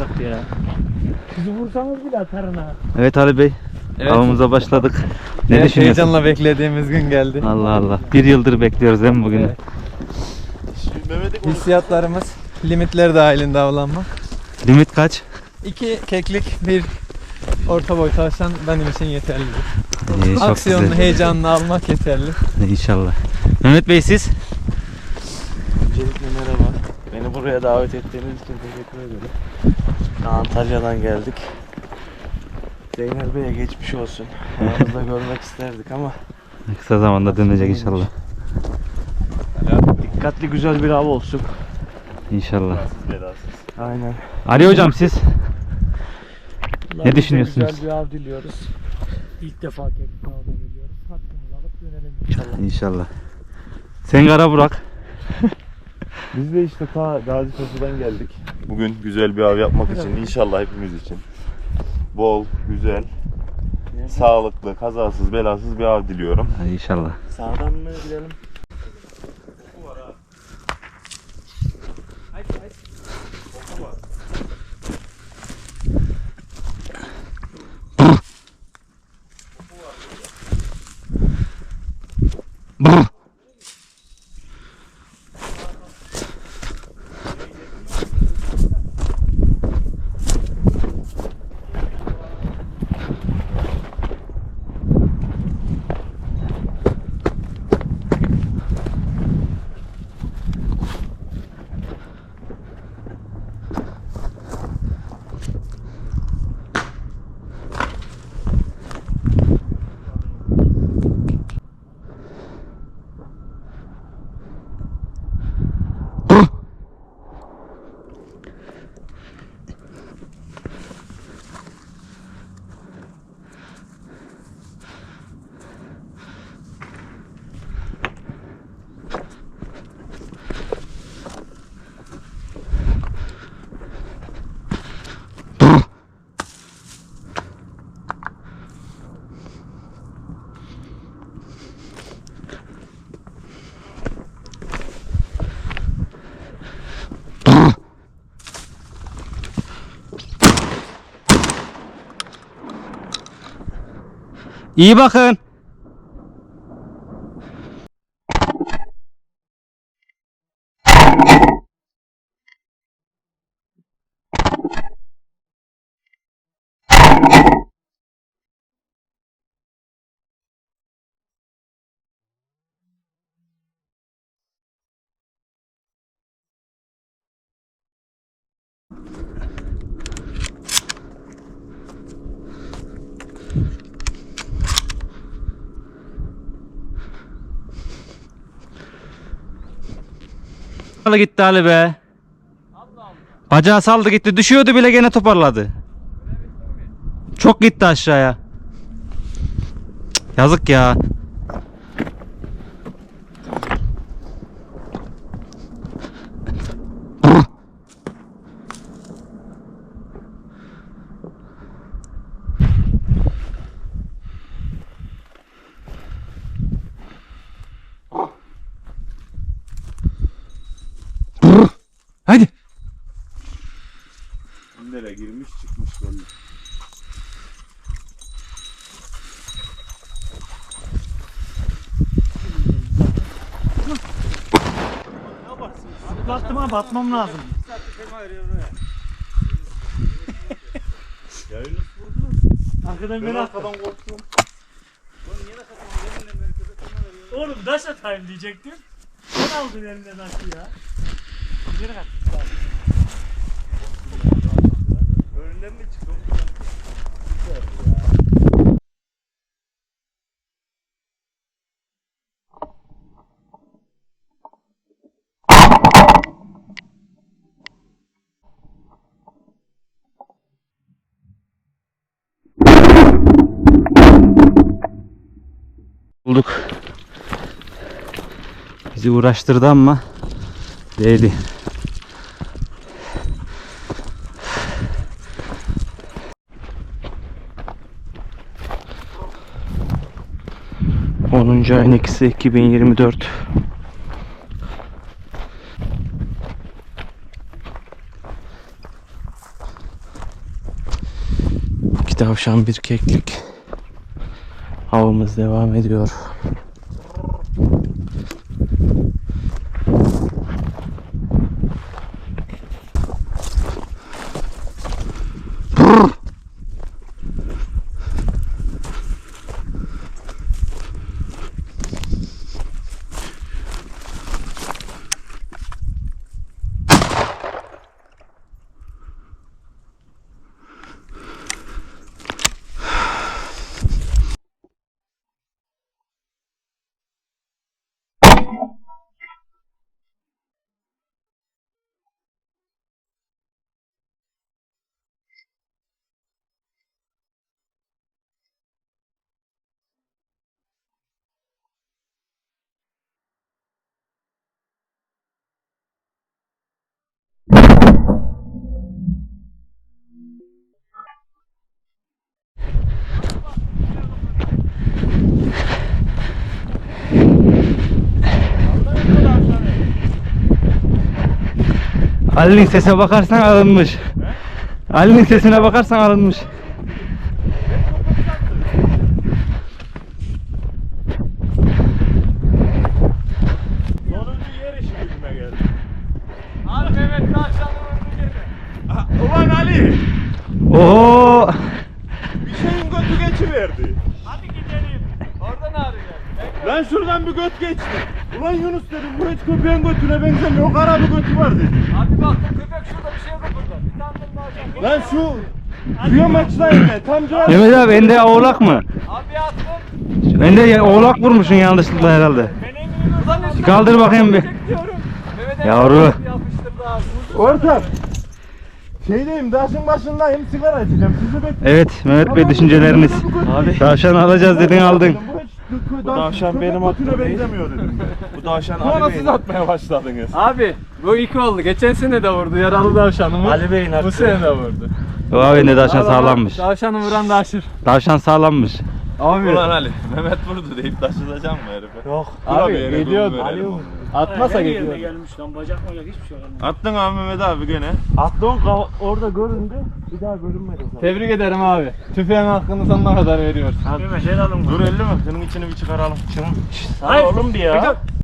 yapsak ya. Bizi vursanız bile atarın ha. Evet Ali Bey. Evet. Avımıza başladık. Ne Evet, düşünüyorsun? heyecanla beklediğimiz gün geldi. Allah Allah. Bir yıldır bekliyoruz değil mi bugünü? Evet. Hissiyatlarımız limitler dahilinde avlanmak. Limit kaç? İki keklik, bir orta boy tavşan benim için yeterlidir. İyi, Aksiyonunu, heyecanını almak yeterli. İnşallah. Mehmet Bey siz? Öncelikle merhaba. Beni buraya davet ettiğiniz için teşekkür ederim. Antalya'dan geldik. Zeynel Bey'e geçmiş olsun. Aramızda görmek isterdik ama Kısa zamanda dönecek inşallah. dikkatli güzel bir av olsun. İnşallah. Aynen. Ali hocam siz? Bize düşünüyorsunuz? Güzel bir av diliyoruz. İlk defa keklik avda geliyoruz. Hakkımızı alıp dönelim inşallah. İnşallah. Sen Kara Burak. Biz de işte ta Gazi Paşa'dan geldik. Bugün güzel bir av yapmak için inşallah hepimiz için. Bol, güzel, sağlıklı, kazasız, belasız bir av diliyorum. İnşallah. Sağdan mı gidelim? İyi bakın. Saldı gitti Ali be. Bacağı saldı gitti. Düşüyordu bile gene toparladı. Çok gitti aşağıya. Yazık ya. Battıma batmam lazım. Ya Yunus vurdu. Arkadan Ben beni attı. arkadan korktum. Oğlum taş atayım diyecektim. Sen aldın elinden taşı ya. Geri kaç. Önünden mi çıktım? Bulduk. Bizi uğraştırdı ama değdi. Onuncu ayın ikisi 2024. tavşan bir keklik. Avımız devam ediyor. Ali'nin sesine bakarsan alınmış. Ali'nin sesine bakarsan alınmış. Ulan Ali! Oo! Bir şeyin götü geçiverdi. Hadi gidelim. Orada ne arıyor? Lan şuradan bir göt geçti. Ulan Yunus dedim bu hiç köpeğin götüne benzemiyor. Kara bir götü var dedim. Abi baktım köpek şurada bir şey yok burada. Bir tane de tavşan. Lan şu Suya maçlayın be. Tam cevap. Mehmet abi ende oğlak mı? Abi attım. Ende ya- oğlak vurmuşsun yanlışlıkla herhalde. Ben eminim o zaman. Kaldır bakayım bir. Diyorum. Mehmet Yavru. Yapıştırdı abi. Ortak. Şeydeyim, daşın başındayım, sigara içeceğim. Sizi bekliyorum. Evet Mehmet Bey düşünceleriniz. Abi. Tavşan alacağız dedin aldın. Bu tavşan benim götüne hakkım değil. benzemiyor dedim. Bu tavşan Sonra Ali siz Bey'in. atmaya başladınız. Abi bu iki oldu. Geçen sene de vurdu yaralı tavşanımı. Ali Bey'in Bu hakkı. sene de vurdu. O abi ne tavşan sağlammış. Tavşanı vuran da aşır. Tavşan sağlammış. Abi. Ulan Ali, Mehmet vurdu deyip taşılacak mı herife? Yok. Abi geliyordu. Atmasa Her yerine geliyordu. gelmiş lan bacak bacak hiçbir şey olmadı. Attın abi Mehmet abi gene. Atlon orada göründü. Bir daha görünmedi. Tebrik ederim abi. Tüfeğin hakkını sonuna kadar veriyorsun. Mehmet helal olsun. Dur elli mi? Senin içini bir çıkaralım. Hayır. oğlum bir ya.